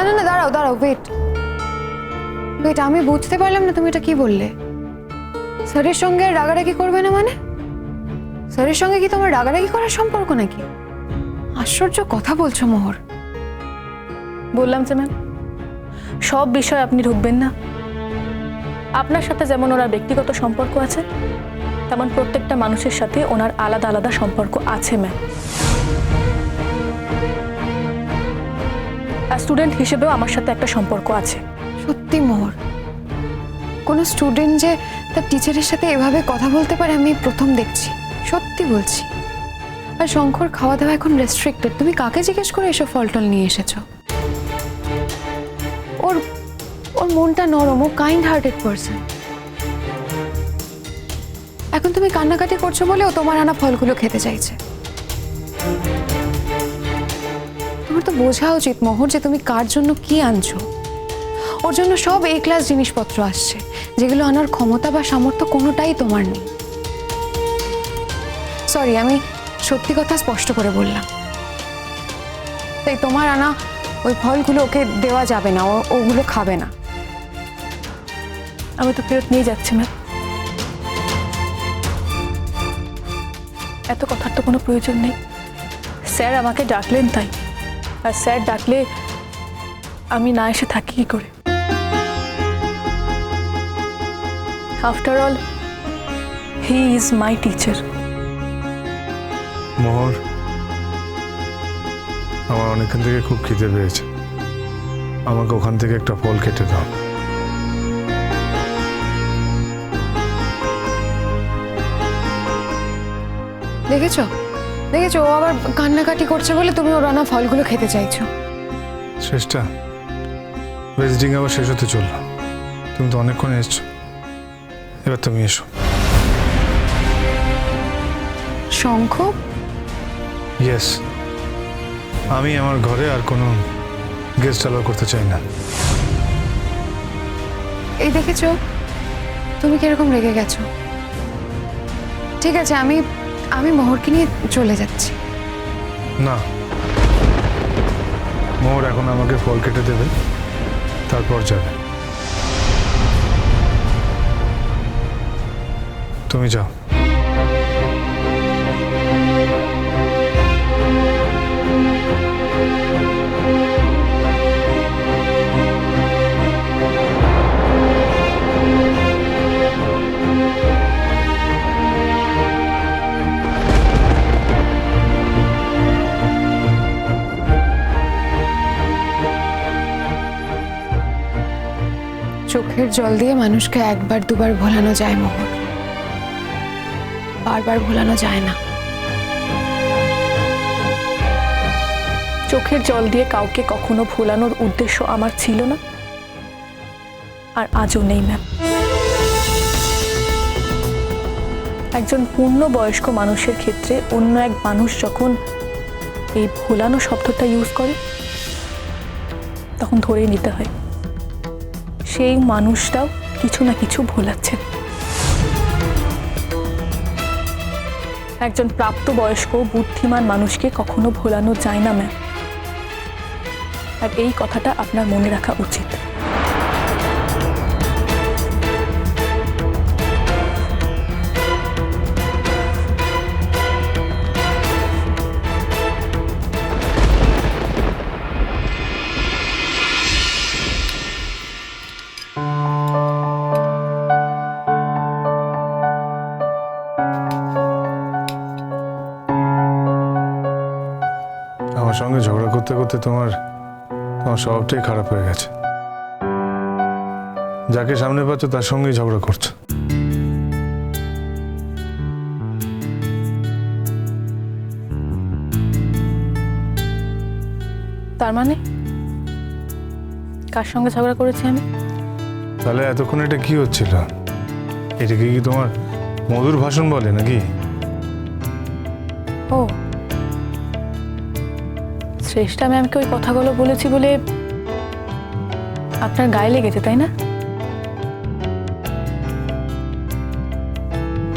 না না না, দাঁড়াও দাঁড়াও ওয়েট ওয়েট আমি বুঝতে পারলাম না তুমি এটা কি বললে। স্যারের সঙ্গে রাগারাগি করবে না মানে? স্যারের সঙ্গে কি তোমার রাগারাগি করার সম্পর্ক নাকি? আশ্চর্য কথা বলছো, মোহর। বললাম যে ম্যাম সব বিষয়ে আপনি ঢুকবেন না। আপনার সাথে যেমন ওনার ব্যক্তিগত সম্পর্ক আছে, তেমন প্রত্যেকটা মানুষের সাথে ওনার আলাদা আলাদা সম্পর্ক আছে ম্যাম স্টুডেন্ট হিসেবেও আমার সাথে একটা সম্পর্ক আছে। সত্যি মোহর। কোনো স্টুডেন্ট যে তার টিচারের সাথে এভাবে কথা বলতে পারে, আমি প্রথম দেখছি। সত্যি বলছি। আর শঙ্কর খাওয়া দাওয়া এখন রেস্ট্রিক্টেড তুমি কাকে জিজ্ঞেস করে এসব ফলটল নিয়ে এসেছ? ওর ওর মনটা নরম, ও কাইন্ড হার্টেড পারসন এখন তুমি কান্নাকাটি করছ বলে ও তোমার আনা ফলগুলো খেতে চাইছে। তোমার তো বোঝা উচিত মোহর যে তুমি কার জন্য কি আনছো। ওর জন্য সব এ ক্লাস জিনিসপত্র আসছে, যেগুলো আনার ক্ষমতা বা সামর্থ্য কোনোটাই তোমার নেই। সরি আমি সত্যি কথা স্পষ্ট করে বললাম। তাই তোমার আনা ওই ফলগুলো ওকে দেওয়া যাবে না ওগুলো খাবে না। আমি তো ফেরত নিয়ে যাচ্ছি ম্যাম এত কথার তো কোনো প্রয়োজন নেই। স্যার আমাকে ডাকলেন তাই। আর স্যার ডাকলে আমি না এসে থাকি কি করে? After all he is my teacher Mohor আমার অনেকক্ষণ থেকে খুব খিদে পেয়েছে। আমাকে ওখান থেকে একটা ফল কেটে দাও। দেখেছ? দেখেছ ও আবার কান্নাকাটি করছে বলে তুমি ওর আনা ফলগুলো খেতে চাইছো। শেষটা ভিজিটিং আবার শেষ হতে চলল। তুমি তো অনেকক্ষণ এসছো। এবার তুমি এসো। শঙ্খ? ইয়েস আমি আমার ঘরে আর কোনো গেস্ট অ্যালাউ করতে চাই না। এই দেখেছ? তুমি কীরকম রেগে গেছো? ঠিক আছে আমি আমি মোহরকে নিয়ে চলে যাচ্ছি। না। মোহর এখন আমাকে ফল কেটে দেবে, তারপর যাবে। তুমি যাও। জল দিয়ে মানুষকে একবার, দুবার ভোলানো যায় মোহর বারবার ভোলানো যায় না। চোখের জল দিয়ে কাউকে কখনো ভোলানোর উদ্দেশ্য আমার ছিল না। আর আজও নেই, ম্যাম। একজন পূর্ণবয়স্ক মানুষের ক্ষেত্রে অন্য এক মানুষ যখন এই ভোলানো শব্দটা ইউজ করে, তখন ধরেই নিতে হয়। সেই মানুষটাও কিছু না কিছু ভোলাচ্ছে। একজন প্রাপ্তবয়স্ক, বুদ্ধিমান মানুষকে কখনো ভোলানো যায় না ম্যাম আর এই কথাটা আপনার মনে রাখা উচিত। সঙ্গে ঝগড়া করতে করতে তোমার তোমার স্বভাবটাই খারাপ হয়ে গেছে। যাকে সামনে পাচ্ছ তার সঙ্গেই ঝগড়া করছ। তার মানে? কার সঙ্গে ঝগড়া করেছি আমি? তাহলে এতক্ষণ এটা কি হচ্ছিল? এটাকে কি তোমার মধুর ভাষণ বলে নাকি? ও শ্রেষ্ঠা ম্যামকে ওই কথাগুলো বলেছি বলে আপনার গায়ে লেগেছে তাই না?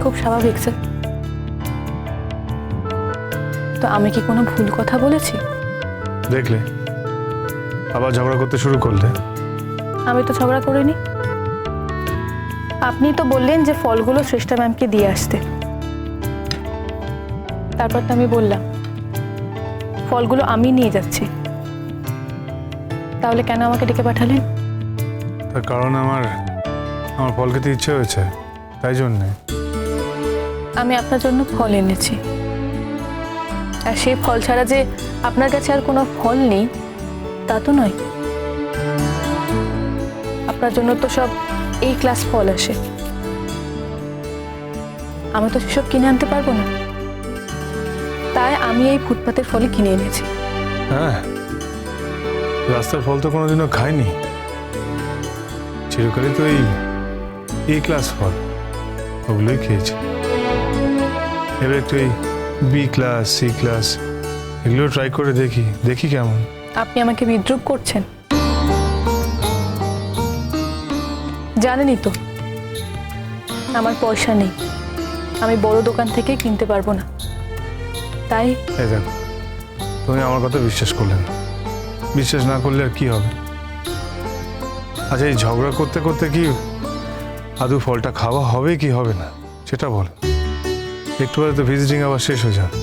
খুব স্বাভাবিক স্যার। তো আমি কি কোনো ভুল কথা বলেছি? দেখলে আবার ঝগড়া করতে শুরু করলে। আমি তো ঝগড়া করিনি। আপনি তো বললেন যে ফলগুলো শ্রেষ্ঠা ম্যামকে দিয়ে আসতে। তারপর তো আমি বললাম। ফলগুলো আমি নিয়ে যাচ্ছি। তাহলে কেন আমাকে ডেকে পাঠালেন? তার কারণ আমার আমার ফল খেতে ইচ্ছে হয়েছে তাই জন্যে। আমি আপনার জন্য ফল এনেছি। আর সেই ফল ছাড়া যে আপনার কাছে আর কোনো ফল নেই তা তো নয়। আপনার জন্য তো সব এই ক্লাস ফল আসে। আমি তো সেসব কিনে আনতে পারব না। আমি এই ফুটপাতের ফলই কিনে এনেছি। হ্যাঁ রাস্তার ফল তো কোনোদিনও খাইনি। চিরকালই তো এই এই ক্লাস ফল ওগুলোই খেয়েছি। এবার একটু এই বি ক্লাস সি ক্লাস এগুলো ট্রাই করে দেখি দেখি কেমন। আপনি আমাকে বিদ্রুপ করছেন। জানেনই তো আমার পয়সা নেই। আমি বড় দোকান থেকে কিনতে পারব না। তাই? এই দেখো তুমি আমার কথা বিশ্বাস করলে না। বিশ্বাস না করলে আর কি হবে? আচ্ছা এই ঝগড়া করতে করতে কি আদু ফলটা খাওয়া হবে কি হবে না? সেটা বল। একটু পরে তো ভিজিটিং আবার শেষ হয়ে যাবে।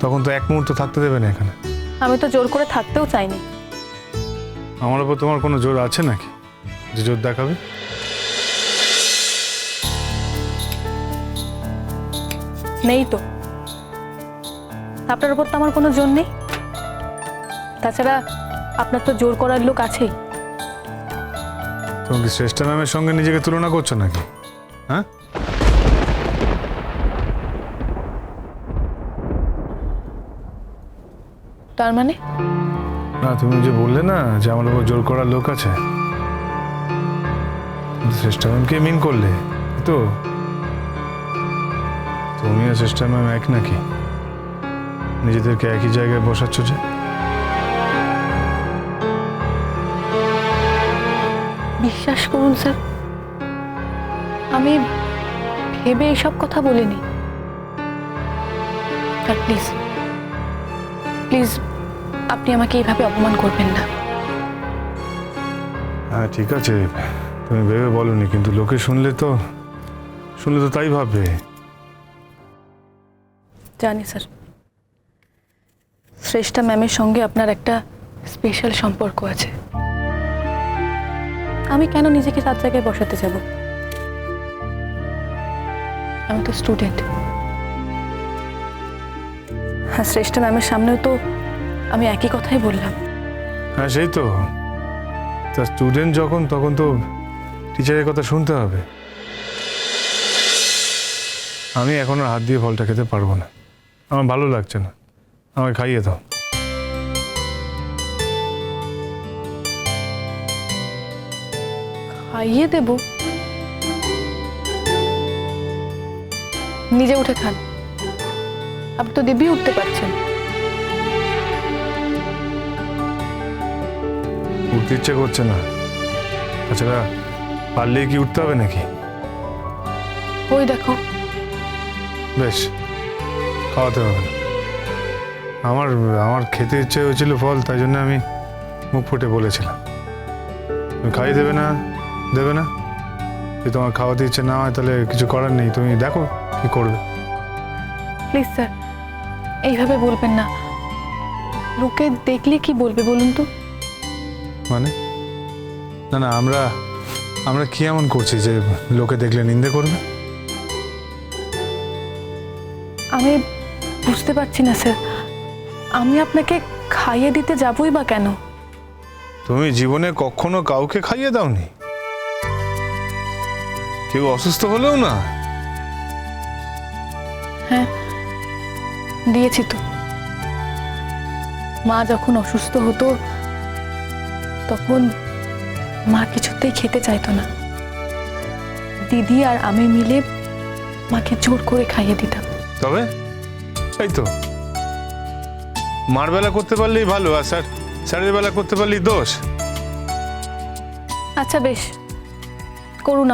তখন তো এক মুহূর্ত থাকতে দেবে না এখানে। আমি তো জোর করে থাকতেও চাইনি। আমার উপর তোমার কোনো জোর আছে নাকি? যে জোর দেখাবে? নেই তো। আপনার উপর তো আমার কোনো জোর নেই। তাছাড়া আপনার তো জোর করার লোক আছেই। তুমি কি শ্রেষ্ঠা ম্যামের সঙ্গে নিজেকে তুলনা করছ নাকি? হ্যাঁ? তার মানে? না তুমি যে বললে না যে আমার উপর জোর করার লোক আছে শ্রেষ্ঠা ম্যামকে মিন করলে তো? তুমি আর শ্রেষ্ঠা ম্যাম এক নাকি? নিজেদেরকে একই জায়গায় বসাচ্ছ যে? বিশ্বাস করুন স্যার। আমি ভেবে এসব কথা বলিনি। আর প্লিজ প্লিজ আপনি আমাকে এইভাবে অপমান করবেন না। হ্যাঁ ঠিক আছে। তুমি ভেবে বলনি কিন্তু লোকে শুনলে তো শুনলে তো তাই ভাববে। জানি স্যার। শ্রেষ্ঠা ম্যামের সঙ্গে আপনার একটা স্পেশাল সম্পর্ক আছে। আমি কেন নিজেকে তার জায়গায় বসাতে যাব? আমি তো স্টুডেন্ট হ্যাঁ শ্রেষ্ঠা ম্যামের সামনেও তো আমি একই কথাই বললাম। হ্যাঁ সেই তো। তা স্টুডেন্ট যখন, তখন তো টিচারের কথা শুনতে হবে। আমি এখন হাত দিয়ে ফলটা খেতে পারব না। আমার ভালো লাগছে না। আমাকে খাইয়ে দাও। খাইয়ে দেব? নিজে উঠে খান। আপনি তো দেবী উঠতে পারছেন। উঠতে ইচ্ছে করছে না। তাছাড়া পারলে কি উঠতে হবে নাকি? ওই দেখো। বেশ খাওয়াতে হবে। না আমার আমার খেতে ইচ্ছে হয়েছিল ফল তাই জন্য আমি মুখ ফুটে বলেছিলাম। তুমি খাইয়ে দেবে না দেবে না? যদি তোমার খাওয়াতে ইচ্ছে না হয় তাহলে কিছু করার নেই। তুমি দেখো কি করবে। প্লিজ স্যার এইভাবে বলবেন না। লোকে দেখলে কি বলবে বলুন তো? মানে? না না আমরা আমরা কি এমন করছি যে লোকে দেখলে নিন্দে করবে? আমি বুঝতে পারছি না স্যার। আমি আপনাকে খাইয়ে দিতে যাবই বা কেন? তুমি জীবনে কখনো কাউকে খাইয়ে দাওনি? কেউ অসুস্থ হলেও না? হ্যাঁ দিয়েছি তো। মা যখন অসুস্থ হতো তখন মা কিছুতেই খেতে চাইতো না। দিদি আর আমি মিলে মাকে জোর করে খাইয়ে দিতাম। তবে? এই তো। মার বেলা করতে পারলেই ভালো, আর স্যার, স্যারের বেলা করতে পারলেই দোষ। আচ্ছা বেশ। করু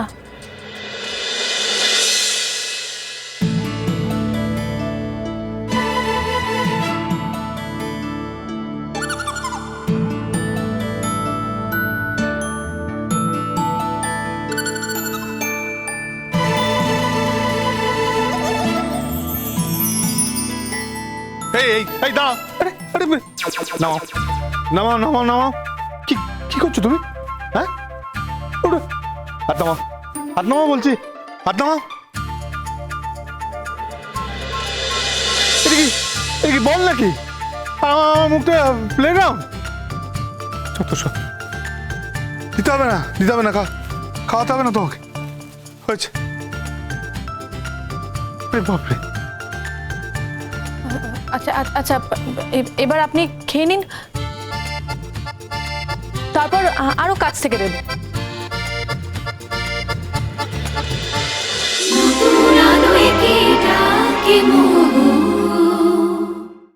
নামাও নামাও নামাও নামাও। কি কি করছ তুমি? হ্যাঁ? ওরে, হাত নামাও। হাত নামাও বলছি। হাত নামাও। এটা কি? এটা কি বল নাকি? আমার মুখটা প্লে গ্রাউন্ড চত সব। দিতে হবে না দিতে হবে না খা খাওয়াতে হবে না তোমাকে। হয়েছে। বাপরে। আচ্ছা আ- আচ্ছা এবার আপনি খেয়ে নিন। তারপর আরও কাছ থেকে দেব। কি